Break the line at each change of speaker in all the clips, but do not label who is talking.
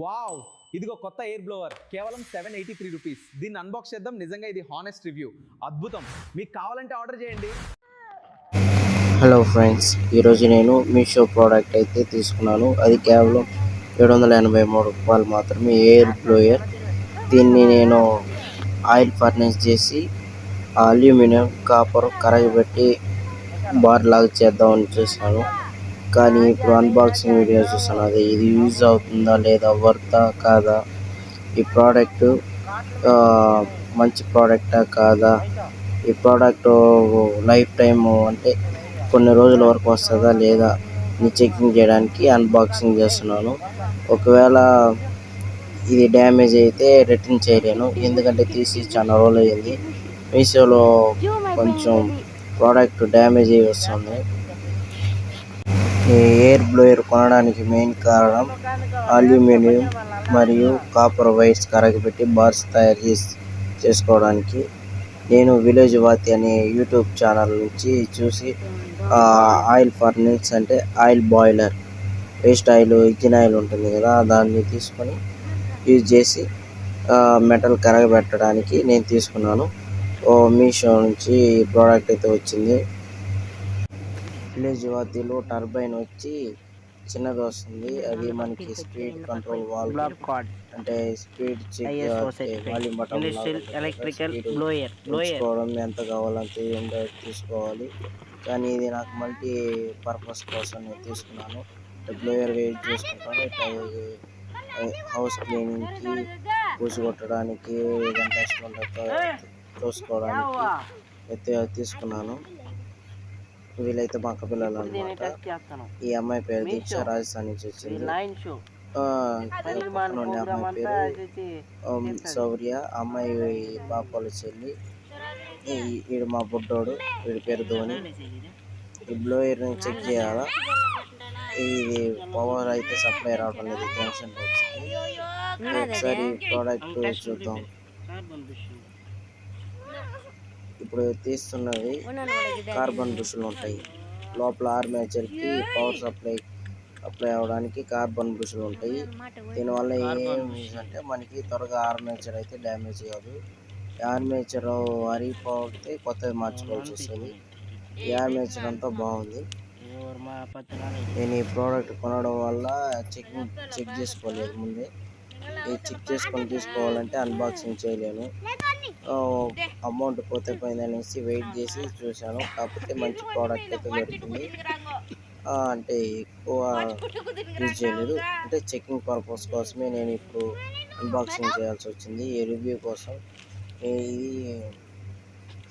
Wow! ఇదిగో కొత్త air blower. కేవలం సెవెన్ ఎయిటీ త్రీ రూపీస్. దీన్ని అన్బాక్స్ చేద్దాం. నిజంగా ఇది హానెస్ట్ రివ్యూ. అద్భుతం. మీకు కావాలంటే ఆర్డర్ చేయండి.
హలో ఫ్రెండ్స్ ఈరోజు నేను మీషో ప్రోడక్ట్ అయితే తీసుకున్నాను. అది కేవలం ఏడు వందల ఎనభై మూడు రూపాయలు మాత్రమే ఎయిర్ బ్లోయర్. దీన్ని నేను ఆయిల్ ఫర్నిష్ చేసి అల్యూమినియం కాపర్ కరగబెట్టి బార్ లాగా చేద్దామని చూసాను కానీ ఇప్పుడు అన్బాక్సింగ్ వీడియో చూసాను అది ఇది యూజ్ అవుతుందా లేదా వర్తా కాదా? ఈ ప్రోడక్ట్ మంచి ప్రోడక్టా కాదా? ఈ ప్రోడక్ట్ లైఫ్ టైం అంటే కొన్ని రోజుల వరకు వస్తుందా లేదా? అని చెకింగ్ చేయడానికి అన్బాక్సింగ్ చేస్తున్నాను. ఒకవేళ ఇది డ్యామేజ్ అయితే రిటర్న్ చేయలేను. ఎందుకంటే తీసి చాలా రోజులు అయింది మీషోలో కొంచెం ప్రోడక్ట్ డ్యామేజ్ అయ్యి వస్తుంది. ఎయిర్ బ్లోయర్ కొనడానికి మెయిన్ కారణం అల్యూమినియం మరియు కాపర్ వైర్స్ కరగబెట్టి బార్స్ తయారు చేసి చేసుకోవడానికి. నేను విలేజ్ వాతి అనే యూట్యూబ్ ఛానల్ నుంచి చూసి ఆయిల్ ఫర్నిక్స్ అంటే oil boiler waste oil engine oil ఉంటుంది కదా దాన్ని తీసుకొని యూజ్ చేసి మెటల్ కరగబెట్టడానికి నేను తీసుకున్నాను. ఓ మీషో నుంచి ఈ ప్రోడక్ట్ అయితే వచ్చింది. విలేజ్ వాతిలో టర్బైన్ వచ్చి చిన్నది వస్తుంది. అది మనకి స్పీడ్ కంట్రోల్ వాల్వ్ అంటే
speed
check. Volume
button electrical blower blower.
తీసుకోవడం ఎంత కావాలంత ఏంటో తీసుకోవాలి. కానీ ఇది నాకు మల్టీ పర్పస్ కోసం నేను తీసుకున్నాను. బ్లోయర్గా యూజ్ చేసుకుంటాను. హౌస్ క్లీనింగ్కి పూసి కొట్టడానికి ఏదైనా తోసుకోవడానికి అయితే తీసుకున్నాను. వీళ్ళైతే మా అక్క పిల్లలు అనమాట. ఈ అమ్మాయి పేరు. దీక్ష రాజస్థాన్ నుంచి వచ్చింది.
ప్రోగ్రామ్
అమ్మాయి పేరు. శౌర్య. అమ్మాయి పాపాల చెల్లి ఈడు మా బుడ్డోడు. వీడి పేరు ధోని. ఈ బ్లోయర్ చెక్ చేయాలా? ఇది పవర్ అయితే సప్లై రావడం లేదు. జంక్షన్ ఒకసారి ప్రోడక్ట్ చూద్దాం.
కార్బన్ బుష్
ఇప్పుడు తీస్తున్నవి కార్బన్ బ్రుషులు ఉంటాయి. లోపల ఆర్మేచర్కి పవర్ సప్లై అప్లై అవ్వడానికి కార్బన్ బ్రుషులు ఉంటాయి. దీనివల్ల ఏం యూజ్ అంటే మనకి త్వరగా ఆర్మేచర్ అయితే డ్యామేజ్ కాదు. ఆర్మేచర్ అరిగిపోతే కొత్తది మార్చుకోవాల్సి వస్తుంది. ఈ ఆర్మేచర్ అంతా బాగుంది. నేను ఈ ప్రోడక్ట్ కొనడం వల్ల చెక్ చెక్ చేసుకోలేదు ముందే. ఈ చెక్ చేసుకొని తీసుకోవాలంటే అన్బాక్సింగ్ చేయలేను. అమౌంట్ పోతే పోయిందనేసి వెయిట్ చేసి చూశాను. కాకపోతే మంచి ప్రోడక్ట్ అయితే దొరికింది. అంటే ఎక్కువ యూజ్ చేయలేదు. అంటే చెకింగ్ పర్పస్ కోసమే నేను ఇప్పుడు అన్బాక్సింగ్ చేయాల్సి వచ్చింది. ఈ రివ్యూ కోసం. ఇది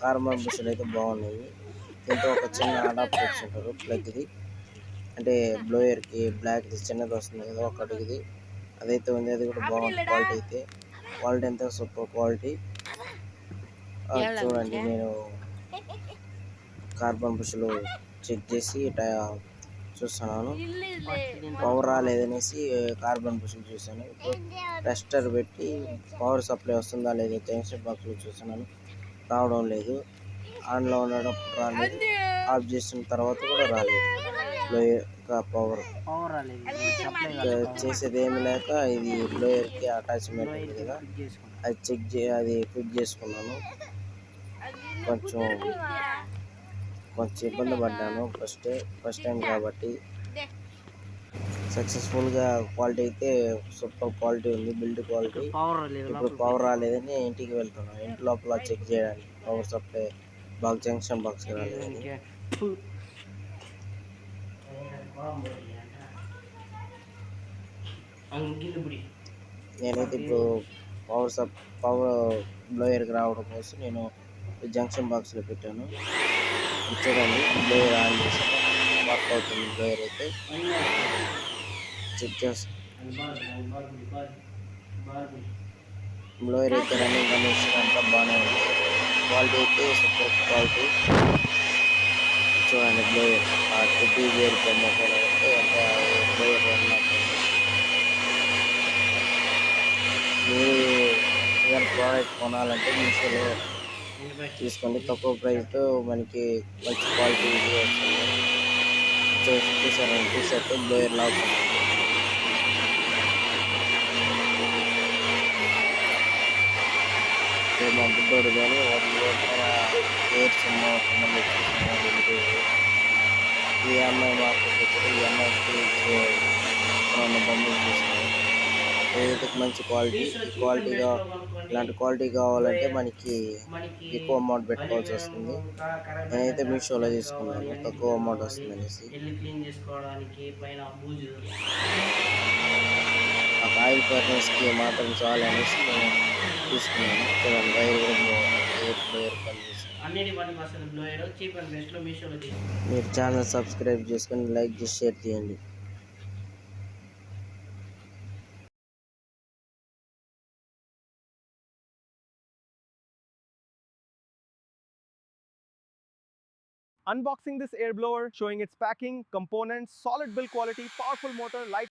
కార్బన్ బుషలు అయితే బాగున్నాయి. దీంతో ఒక చిన్న అడాప్టర్ ఇచ్చింటారు ప్లగ్ది అంటే బ్లోయర్కి బ్లాక్ది చిన్నది వస్తుంది కదా ఒక అడుగుది అదైతే ఉంది అది కూడా బాగుంది క్వాలిటీ అయితే. క్వాలిటీ అంతా సూపర్ క్వాలిటీ. చూడండి నేను కార్బన్ బుషలు చెక్ చేసి టా- చూస్తున్నాను. పవర్ రాలేదనేసి కార్బన్ బుషలు చూసాను ఇప్పుడు టెస్టర్ పెట్టి పవర్ సప్లై వస్తుందా లేదా జంక్షన్ బాక్స్లో చూస్తున్నాను. రావడం లేదు. ఆన్లో ఉండడం రాలేదు. ఆఫ్ చేసిన తర్వాత కూడా రాలేదు. బ్లోయర్ ఇంకా పవర్ చేసేది ఏమి లేక ఇది బ్లోయర్కి అటాచ్మెంట్ ఉంది కదా. అది చెక్ చే అది ఫిట్ చేసుకున్నాను. కొంచెం కొంచెం ఇబ్బంది పడ్డాను ఫస్ట్ ఫస్ట్ టైం కాబట్టి. సక్సెస్ఫుల్గా క్వాలిటీ అయితే సూపర్ క్వాలిటీ ఉంది బిల్డ్ క్వాలిటీ ఇప్పుడు పవర్ రాలేదని ఇంటికి వెళ్తున్నాను. ఇంటి లోపల చెక్ చేయడానికి power supply box junction box రాలేదని. నేనైతే ఇప్పుడు పవర్ సప్ పవర్ బ్లోయర్కి రావడం కోసం నేను జంక్షన్ బాక్స్లో పెట్టాను. ఇది చూడండి బ్లోయర్ ఆన్ చేసాను వర్క్ అవుతుంది బ్లోయర్ అయితే. చెక్ చేస్తాను బ్లోయర్ అయితే రన్నింగ్ కండిషన్ అంతా బాగానే ఉంది. క్వాలిటీ అయితే సూపర్ క్వాలిటీ చూడండి బ్లోయర్ పార్ట్ ప్రతి వేరు కొమ్మ కూడా ఒక ఇరవై మీరు ఏదైనా ప్రోడక్ట్ కొనాలంటే మీషోలో తీసుకోండి తక్కువ ప్రైస్తో మనకి మంచి క్వాలిటీ వస్తుంది చూసారండి టీ షర్ట్ బ్లోయర్ లాగా మా బుడ్డోడు కానీ వాళ్ళు కూడా ఏర్చున్నా ఈ అమ్మాయి వచ్చి ఈ అమ్మాయికి బొమ్మలు చూస్తున్నాను ఏదైతే మంచి క్వాలిటీ క్వాలిటీగా ఇలాంటి క్వాలిటీ కావాలంటే మనకి ఎక్కువ అమౌంట్ పెట్టుకోవాల్సి వస్తుంది. నేనైతే మీషోలో తీసుకున్నాను తక్కువ అమౌంట్ వస్తుంది అనేసి.
పైన
ఆ ఆయిల్ ఫర్నెస్కి మాత్రం చాలు అనేసి నేను తీసుకున్నాను. వైర్ కూడా బాగుంది ఎయిర్ ఫ్లోయర్ పనిచేస్తుంది
అన్నిటి పనికి వస్తుంది బ్లోయర్ చీప్ అండ్ బెస్ట్ లో మీషోలో తీసుకుంటాం
మీరు ఛానల్ సబ్స్క్రైబ్ చేసుకొని లైక్ చేసి షేర్ చేయండి
Unboxing this air blower, showing its packing, components, solid build quality, powerful motor, light